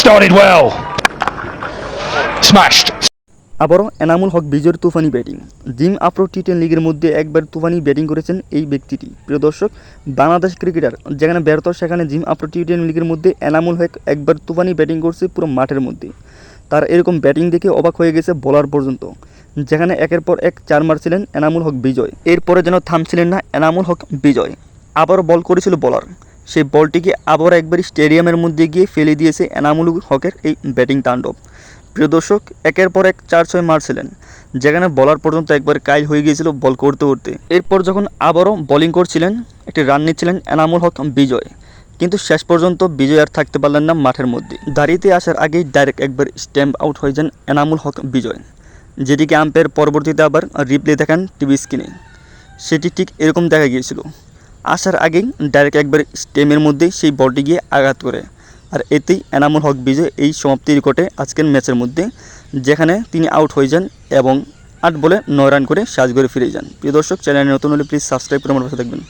Started well. Smashed. আবারও এনামুল হক বিজয়ের তুফানি batting. Zim Afro T ten লিগের মধ্যে একবার তুফানি ব্যাটিং করেছেন এই ব্যক্তিটি। প্রিয় দর্শক, বাংলাদেশ ক্রিকেটার, যেখানে ব্যর্থ, সেখানে জিম আফ্রো টি টেন লিগের মধ্যে এনামুল হক একবার তুফানি ব্যাটিং করছে পুরো মাঠের মধ্যে। তার এরকম ব্যাটিং দেখে অবাক হয়ে গেছে বলার পর্যন্ত। যেখানে একের পর এক চার মারছিলেন এনামুল হক বিজয়। এরপরে যেন থামছিলেন না এনামুল হক বিজয়। আবারও বল করেছিল বলার। সেই বলটিকে আবার একবার স্টেডিয়ামের মধ্যে গিয়ে ফেলে দিয়েছে এনামুল হকের এই ব্যাটিং তাণ্ডব। প্রিয় দর্শক, একের পর এক চার ছয় মারছিলেন যেখানে বলার পর্যন্ত একবার কাইল হয়ে গিয়েছিল বল করতে করতে এরপর যখন আবারও বোলিং করছিলেন, একটি রান নিচ্ছিলেন এনামুল হক বিজয়। কিন্তু শেষ পর্যন্ত বিজয় আর থাকতে পারলেন না মাঠের মধ্যে। দাঁড়িয়ে আসার আগেই ডাইরেক্ট একবার স্ট্যাম্প আউট হয়ে যান এনামুল হক বিজয়। যেটিকে আম্পায়ার পরবর্তীতে আবার রিপ্লে দেখান টিভি স্ক্রিনে সেটি ঠিক এরকম দেখা গিয়েছিল। আসার আগেই ডাইরেক্ট একবার স্টেমের মধ্যে সেই বলটি গিয়ে আঘাত করে। আর এতেই এনামুল হক বিজয় এই সমাপ্তি রেকর্ডে আজকের ম্যাচের মধ্যে, যেখানে তিনি আউট হয়ে যান এবং আট বলে নয় রান করে সাজ করে ফিরে যান। প্রিয় দর্শক, চ্যানেলে নতুন হলে প্লিজ সাবস্ক্রাইব করে আমার পাশে থাকবেন।